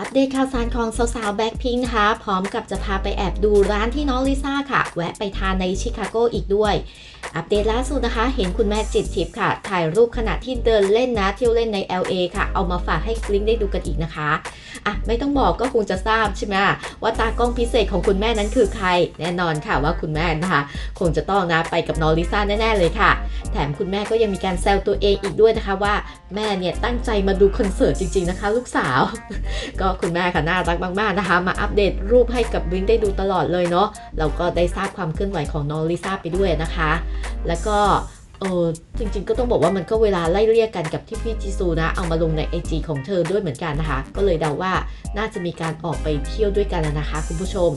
อัปเดตข่าวสารของสาวๆแบ็คพิงนะคะ พร้อมกับจะพาไปแอบดูร้านที่น้องลิซ่าค่ะ แวะไปทานในชิคาโกอีกด้วย อัปเดตล่าสุดนะคะ เห็นคุณแม่จิตทิพย์ค่ะ ถ่ายรูปขณะที่เดินเล่นนะเที่ยวเล่นใน LA ค่ะ เอามาฝากให้กลิ้งได้ดูกันอีกนะคะอะไม่ต้องบอกก็คงจะทราบใช่ไหมว่าตากล้องพิเศษของคุณแม่นั้นคือใคร แน่นอนค่ะว่าคุณแม่นะคะ คงจะต้องนะไปกับน้องลิซ่าแน่ๆเลยค่ะ แถมคุณแม่ก็ยังมีการแซวตัวเองอีกด้วยนะคะว่าแม่เนี่ยตั้งใจมาดูคอนเสิร์ตจริงๆนะคะ ลูกสาว ก็คุณแม่ค่ะน่ารักมากๆนะคะ มาอัปเดตรูปให้กับบิงได้ดูตลอดเลยเนาะเราก็ได้ทราบความเคลื่อนไหวของน้องลิซ่าไปด้วยนะคะแล้วก็เออ จริงๆ ก็ต้องบอกว่ามันก็เวลาไล่เรียกกันกับที่พี่จีซูนะ เอามาลงใน IG ของเธอด้วยเหมือนกันนะคะ ก็เลยเดาว่าน่าจะมีการออกไปเที่ยวด้วยกันแล้วนะคะ คุณผู้ชม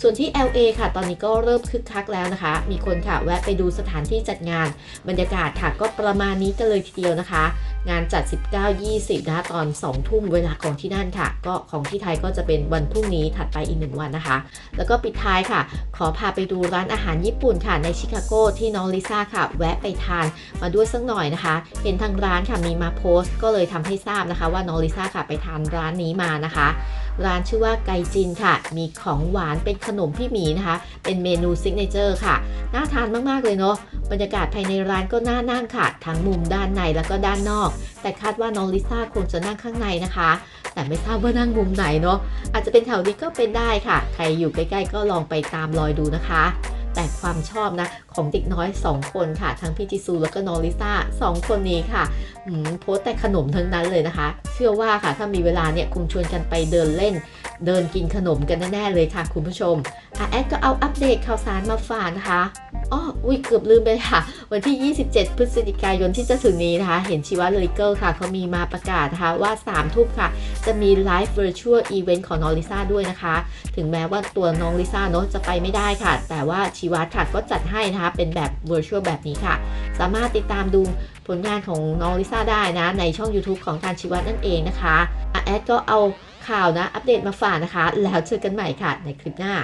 ส่วนที่ LA ค่ะ ตอนนี้ก็เริ่มคึกคักแล้วนะคะ มีคนค่ะแวะไปดูสถานที่จัดงาน บรรยากาศค่ะก็ประมาณนี้กันเลยทีเดียวนะคะ งานจัด 19-20 นะคะตอน 2 ทุ่มเวลาของที่นั่นค่ะ ก็ของที่ไทยก็จะเป็นวันพรุ่งนี้ถัดไปอีกหนึ่งวันนะคะ แล้วก็ปิดท้ายค่ะ ขอพาไปดูร้านอาหารญี่ปุ่นค่ะในชิคาโกที่น้องลิซ่าค่ะ แวะไปทานมาด้วยสักหน่อยนะคะ เห็นทางร้านค่ะมีมาโพสต์ก็เลยทำให้ทราบนะคะว่าน้องลิซ่าค่ะไปทานร้านนี้มานะคะ ร้านชื่อว่าไกจินค่ะ มีของหวานเป็นขนมพี่หมีนะคะ เป็นเมนูซิกเนเจอร์ค่ะ น่าทานมาก ๆ เลยเนาะ บรรยากาศภายในร้านก็น่านั่งค่ะ ทั้งมุมด้านในแล้วก็ด้านนอก แต่คาดว่าน้องลิซ่าคงจะนั่งข้างในนะคะ แต่ไม่ทราบว่านั่งมุมไหนเนาะ อาจจะเป็นแถวนี้ก็เป็นได้ค่ะ ใครอยู่ใกล้ ๆ ก็ลองไปตามรอยดูนะคะ แต่ความชอบนะของเด็กน้อย 2 คนค่ะ ทั้งพี่จิซูแล้วก็น้องลิซ่า2คนนี้ค่ะโพสแต่ขนมทั้งนั้นเลยนะคะ เชื่อว่าค่ะถ้ามีเวลาเนี่ยคงชวนกันไปเดินเล่น เดินกินขนมกันแน่ๆเลยค่ะคุณผู้ชมอะแอดก็เอาอัปเดตข่าวสารมาฝากนะคะอ้ออุ้ยเกือบลืมไปค่ะ วันที่ 27 พฤศจิกายนที่จะถึงนี้นะคะ เห็นชีวะเลเกิลค่ะเขามีมาประกาศนะคะว่า 3 ทุ่มค่ะ จะมีไลฟ์ virtual event ของน้องลิซ่าด้วยนะคะ ถึงแม้ว่าตัวน้องลิซ่าเนาะจะไปไม่ได้ค่ะ แต่ว่าชีวัตค่ะก็จัดให้นะคะ เป็นแบบ virtual แบบนี้ค่ะ สามารถติดตามดูผลงานของน้องลิซ่าได้นะ ในช่อง YouTube ของทางชีวัตนั่นเองนะคะอะแอดก็เอาข่าวนะอัปเดตมาฝากนะคะ แล้วเจอกันใหม่ค่ะในคลิปหน้า